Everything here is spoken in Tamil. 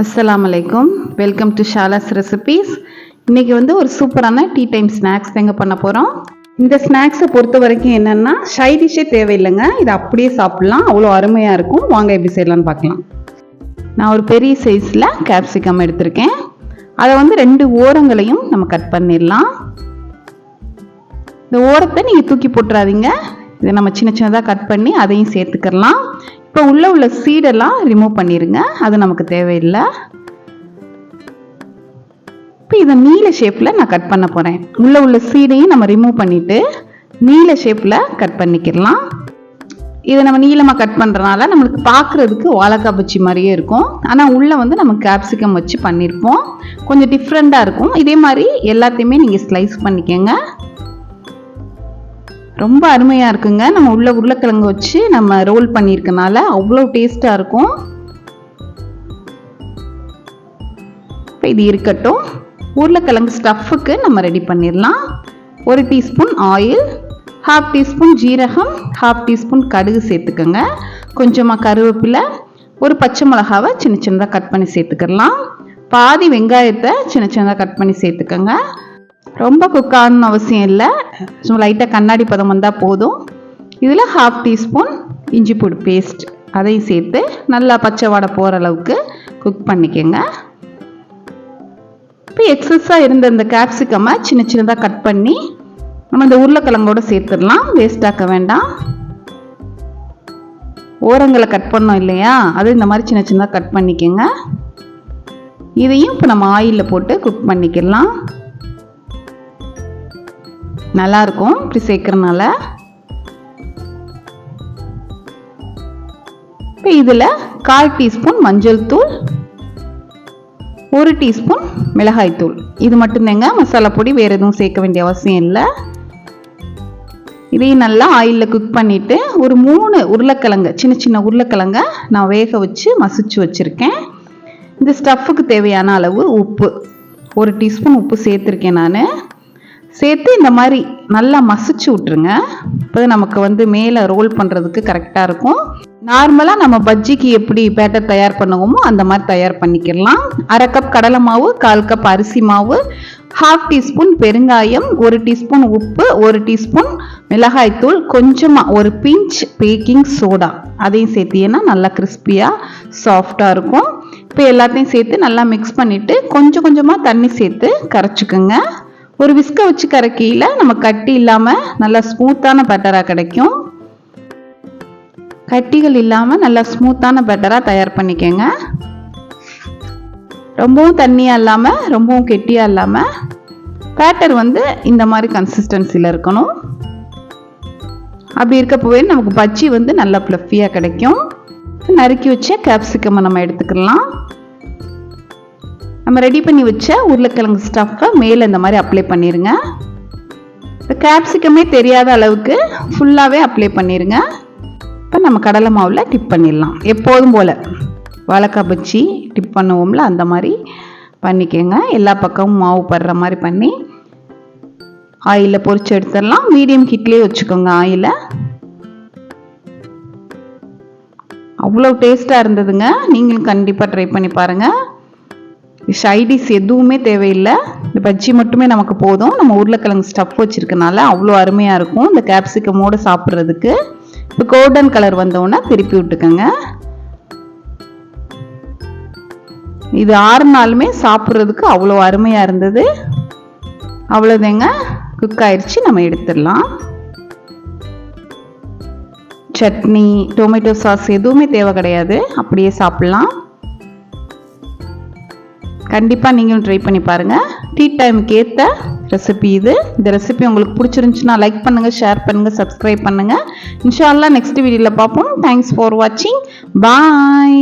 அஸ்ஸலாமு வெல்கம் டு ஷாலாஸ் ரெசிபீஸ் இன்றைக்கி வந்து ஒரு சூப்பரான டீ டைம் ஸ்நாக்ஸ் தாங்க பண்ண போகிறோம் இந்த ஸ்நாக்ஸை பொறுத்த வரைக்கும் என்னென்னா டிஷ்ஷே தேவையில்லைங்க. இதை அப்படியே சாப்பிட்லாம். அவ்வளோ அருமையாக இருக்கும். வாங்க எப்படி செய்யலாம்னு பார்க்கலாம். நான் ஒரு பெரிய சைஸில் கேப்சிகம் எடுத்திருக்கேன். அதை வந்து ரெண்டு ஓரங்களையும் நம்ம கட் பண்ணிடலாம். இந்த ஓரத்தை நீங்கள் தூக்கி போட்டுறாதீங்க. இதை நம்ம சின்ன சின்னதாக கட் பண்ணி அதையும் சேர்த்துக்கலாம் இப்போ உள்ளே உள்ள சீடெல்லாம் ரிமூவ் பண்ணிடுங்க அது நமக்கு தேவையில்லை. இப்போ இதை நீல ஷேப்பில் நான் கட் பண்ண போகிறேன் உள்ளே உள்ள சீடையும் நம்ம ரிமூவ் பண்ணிவிட்டு நீல ஷேப்பில் கட் பண்ணிக்கிடலாம். இதை நம்ம நீளமாக கட் பண்ணுறனால நம்மளுக்கு பார்க்குறதுக்கு வாழைக்காய் பச்சி மாதிரியே இருக்கும். ஆனால் உள்ளே வந்து நம்ம கேப்சிகம் வச்சு பண்ணியிருப்போம் கொஞ்சம் டிஃப்ரெண்ட்டாக இருக்கும். இதே மாதிரி எல்லாத்தையுமே நீங்கள் ஸ்லைஸ் பண்ணிக்கோங்க. ரொம்ப அருமையாக இருக்குங்க. நம்ம உள்ள உருளைக்கிழங்கு வச்சு நம்ம ரோல் பண்ணியிருக்கனால அவ்வளோ டேஸ்ட்டாக இருக்கும். இப்போ இது இருக்கட்டும். உருளைக்கிழங்கு ஸ்டஃப்புக்கு நம்ம ரெடி பண்ணிடலாம். ஒரு டீஸ்பூன் ஆயில் ஹாஃப் டீஸ்பூன் ஜீரகம் ஹாஃப் டீஸ்பூன் கடுகு சேர்த்துக்கோங்க. கொஞ்சமாக கருவேப்பிலை ஒரு பச்சை மிளகாவை சின்ன சின்னதாக கட் பண்ணி சேர்த்துக்கலாம். பாதி வெங்காயத்தை சின்ன சின்னதாக கட் பண்ணி சேர்த்துக்கோங்க. ரொம்ப குக் ஆகணும்னு அவசியம் இல்லை. சும்மா லைட்டாக கண்ணாடி பதம் வந்தால் போதும். இதில் ஹாஃப் டீஸ்பூன் இஞ்சி பூடு பேஸ்ட் அதையும் சேர்த்து நல்லா பச்சை வாடை போகிற அளவுக்கு குக் பண்ணிக்கோங்க. இப்போ எக்ஸஸாக இருந்த இந்த கேப்சிகம்மை சின்ன சின்னதாக கட் பண்ணி நம்ம இந்த உருளைக்கிழங்கோடு சேர்த்துடலாம். வேஸ்டாக்க வேண்டாம். ஓரங்களை கட் பண்ணோம் இல்லையா? அது இந்த மாதிரி சின்ன சின்னதாக கட் பண்ணிக்கோங்க. இதையும் இப்போ நம்ம ஆயிலில் போட்டு குக் பண்ணிக்கலாம். நல்லாயிருக்கும். இப்படி சேர்க்குறனால. இப்போ இதில் கால் டீஸ்பூன் மஞ்சள் தூள் ஒரு டீஸ்பூன் மிளகாய் தூள். இது மட்டும்தாங்க மசாலா பொடி வேறு எதுவும் சேர்க்க வேண்டிய அவசியம் இல்லை. இதையும் நல்லா ஆயிலில் குக் பண்ணிவிட்டு ஒரு மூணு உருளைக்கிழங்கு சின்ன சின்ன உருளைக்கிழங்க நான் வேக வச்சு மசிச்சு வச்சுருக்கேன். இந்த ஸ்டஃப்புக்கு தேவையான அளவு உப்பு ஒரு டீஸ்பூன் உப்பு சேர்த்துருக்கேன் நான். சேர்த்து இந்த மாதிரி நல்லா மசிச்சு விட்ருங்க இப்போ நமக்கு வந்து மேலே ரோல் பண்ணுறதுக்கு கரெக்டாக இருக்கும். நார்மலாக நம்ம பஜ்ஜிக்கு எப்படி பேட்டர் தயார் பண்ணுவோமோ அந்த மாதிரி தயார் பண்ணிக்கிடலாம். அரை கப் கடலை மாவு கால் கப் அரிசி மாவு ஹாஃப் டீஸ்பூன் பெருங்காயம் ஒரு டீஸ்பூன் உப்பு ஒரு டீஸ்பூன் மிளகாய்த்தூள் கொஞ்சமாக ஒரு பிஞ்ச் பேக்கிங் சோடா அதையும் சேர்த்தியன்னா நல்லா கிறிஸ்பியாக சாஃப்டாக இருக்கும். இப்போ எல்லாத்தையும் சேர்த்து நல்லா மிக்ஸ் பண்ணிவிட்டு கொஞ்சம் கொஞ்சமாக தண்ணி சேர்த்து கரைச்சிக்கோங்க. ஒரு விஸ்கை வச்சு கரைக்கையில் நம்ம கட்டி இல்லாமல் நல்லா ஸ்மூத்தான பேட்டராக கிடைக்கும். கட்டிகள் இல்லாமல் நல்லா ஸ்மூத்தான பேட்டராக தயார் பண்ணிக்கோங்க. ரொம்பவும் தண்ணியாக இல்லாமல் ரொம்பவும் கெட்டியாக இல்லாமல் பேட்டர் வந்து இந்த மாதிரி கன்சிஸ்டன்சியில் இருக்கணும். அப்படி இருக்கப்போவே நமக்கு பஜ்ஜி வந்து நல்லா ப்ளஃபியாக கிடைக்கும். நறுக்கி வச்ச கேப்சிகமை நம்ம எடுத்துக்கலாம். நம்ம ரெடி பண்ணி வச்ச உருளைக்கிழங்கு ஸ்டஃப்பை மேலே இந்த மாதிரி அப்ளை பண்ணிடுங்க இந்த கேப்சிகமே தெரியாத அளவுக்கு ஃபுல்லாகவே அப்ளை பண்ணிடுங்க இப்போ நம்ம கடலை மாவில் டிப் பண்ணிடலாம். எப்போதும் போல். வாழைக்காய் பச்சி டிப் பண்ணுவோம்ல அந்த மாதிரி பண்ணிக்கோங்க. எல்லா பக்கமும் மாவு படுற மாதிரி பண்ணி ஆயிலில் பொறிச்சு எடுத்துடலாம். மீடியம் ஹீட்லேயே வச்சுக்கோங்க ஆயிலை. அவ்வளோ டேஸ்ட்டாக இருந்ததுங்க. நீங்களும் கண்டிப்பாக ட்ரை பண்ணி பாருங்கள் சைடிஸ் எதுவுமே தேவையில்லை. இந்த பஜ்ஜி மட்டுமே நமக்கு போதும். நம்ம உருளைக்கிழங்கு ஸ்டஃப் வச்சுருக்கனால அவ்வளோ அருமையாக இருக்கும். இந்த கேப்சிகமோடு சாப்பிட்றதுக்கு. இப்போ கோல்டன் கலர் வந்தோடனே திருப்பி விட்டுக்கோங்க. இது ஆறு நாளுமே சாப்பிட்றதுக்கு அவ்வளோ அருமையாக இருந்தது. அவ்வளோதாங்க. குக் ஆயிடுச்சு நம்ம எடுத்துடலாம். சட்னி டொமேட்டோ சாஸ் எதுவுமே தேவை கிடையாது. அப்படியே சாப்பிட்லாம். கண்டிப்பாக நீங்களும் ட்ரை பண்ணி பாருங்கள் டீ டைமுக்கு ஏற்ற ரெசிபி இது. இந்த ரெசிபி உங்களுக்கு பிடிச்சிருந்துச்சுன்னா லைக் பண்ணுங்கள் ஷேர் பண்ணுங்கள் சப்ஸ்கிரைப் பண்ணுங்கள் இன்ஷால்லா நெக்ஸ்ட் வீடியோவில் பார்ப்போம். தேங்க்ஸ் ஃபார் வாட்சிங் பாய்